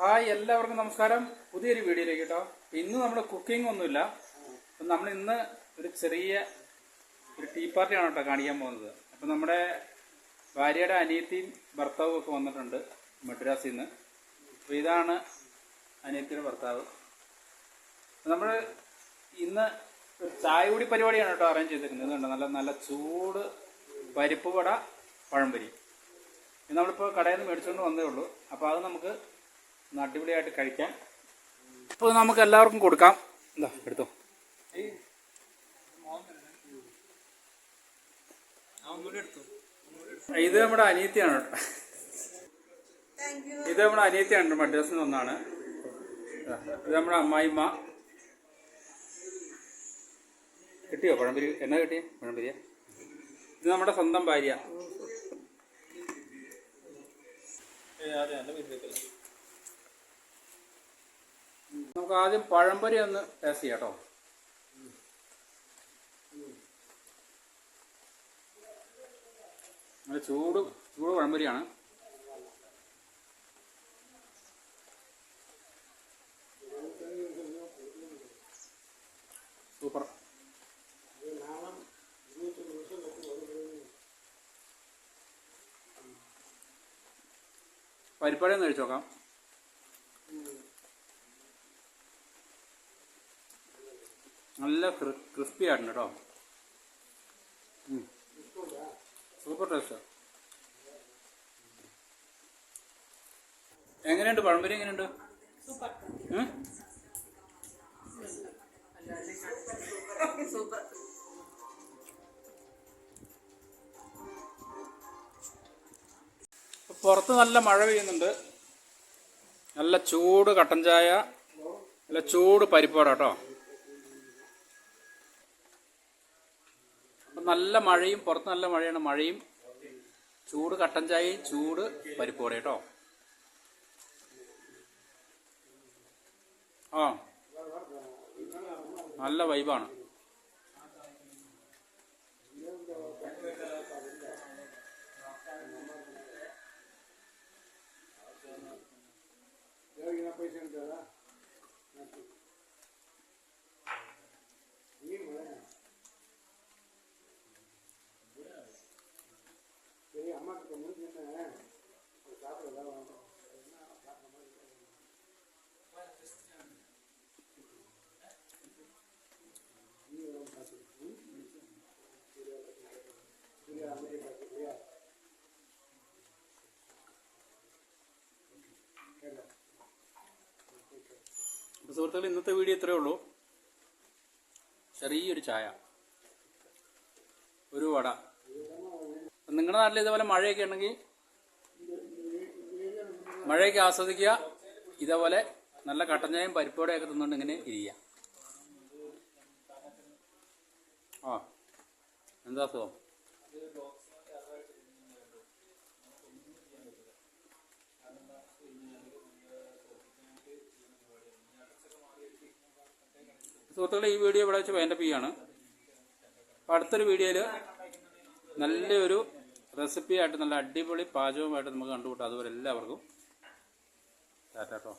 Hi എല്ലാവർക്കും നമസ്കാരം. പുതിയൊരു വീഡിയോയിലേക്ക് കേട്ടോ. ഇന്ന് നമ്മൾ കുക്കിംഗ് ഒന്നുമില്ല. നമ്മൾ ഇന്ന് ഒരു ചെറിയ ഒരു ടീ പാർട്ടിയാണ് കേട്ടോ കാണിക്കാൻ പോകുന്നത്. അപ്പം നമ്മുടെ ഭാര്യയുടെ അനിയത്തിയും ഭർത്താവും ഒക്കെ വന്നിട്ടുണ്ട് മദ്രാസിൽ നിന്ന് അപ്പോൾ ഇതാണ് അനിയത്തിയുടെ ഭർത്താവ്. നമ്മൾ ഇന്ന് ഒരു ചായ കൂടി പരിപാടിയാണ് കേട്ടോ അറേഞ്ച് ചെയ്തിരിക്കുന്നത്. നല്ല നല്ല ചൂട് പരിപ്പ് വട പഴംപരി. നമ്മളിപ്പോൾ കടയിൽ നിന്ന് മേടിച്ചുകൊണ്ട് വന്നേ ഉള്ളൂ. അപ്പോൾ അത് നമുക്ക് ഒന്ന് അടിപൊളിയായിട്ട് കഴിക്കാം. അപ്പോൾ നമുക്ക് എല്ലാവർക്കും കൊടുക്കാം. എന്താ എടുത്തോ. ഇത് നമ്മുടെ അനിയത്തിയാണ് ഇത് നമ്മുടെ അനിയത്തിയാണ് മദ്രാസിൽ നിന്ന് ഒന്നാണ് ഇത് നമ്മുടെ അമ്മായിമ്മ. കിട്ടിയോ പഴംപരി? എന്നാ കിട്ടിയ? പഴംപരിയ? ഇത് നമ്മുടെ സ്വന്തം ഭാര്യ. നമുക്ക് ആദ്യം പഴംപൊരി ഒന്ന് ടേസ്റ്റ് ചെയ്യാം കേട്ടോ നല്ല ചൂട് ചൂട് പഴംപൊരിയാണ്. സൂപ്പർ. പരിപ്പാടി ഒന്ന് കഴിച്ചു നോക്കാം. നല്ല ക്രിസ്പി ആയിട്ടുണ്ട് കേട്ടോ. സൂപ്പർ ടേസ്റ്റ് എങ്ങനെയുണ്ട്? പഴംപൊരി എങ്ങനെയുണ്ട്? പുറത്ത് നല്ല മഴ പെയ്യുന്നുണ്ട്. നല്ല ചൂട് കട്ടൻ ചായ നല്ല ചൂട് പരിപ്പോട കേട്ടോ അപ്പൊ നല്ല മഴയും പുറത്ത് നല്ല മഴയാണ് മഴയും. ചൂട് കട്ടൻ ചായയും ചൂട് പരിപ്പോട കേട്ടോ ആ. നല്ല വൈബാണ്. അപ്പോൾ സുഹൃത്തുക്കൾ ഇന്നത്തെ വീഡിയോ ഇത്രയേ ഉള്ളൂ. ചെറിയൊരു ചായ. ഒരു വട. നിങ്ങളുടെ നാട്ടിൽ ഇതേപോലെ മഴയൊക്കെ ഉണ്ടെങ്കിൽ മഴയൊക്കെ ആസ്വദിക്കുക. ഇതേപോലെ നല്ല കട്ടഞ്ഞായും പരിപ്പോടെയൊക്കെ തിന്നുകൊണ്ട് ഇങ്ങനെ ഇരിക്കുക. ആ. എന്താ സുഖം? സുഹൃത്തുക്കളെ ഈ വീഡിയോ ഇവിടെ വെച്ച് വൈൻഡപ്പ് ചെയ്യാണ്. അപ്പോൾ അടുത്തൊരു വീഡിയോയിൽ നല്ലൊരു റെസിപ്പിയായിട്ട് നല്ല അടിപൊളി പാചകമായിട്ട് നമുക്ക് കണ്ടുകൂട്ടാം അതുപോലെ എല്ലാവർക്കും. ടാറ്റാട്ടോ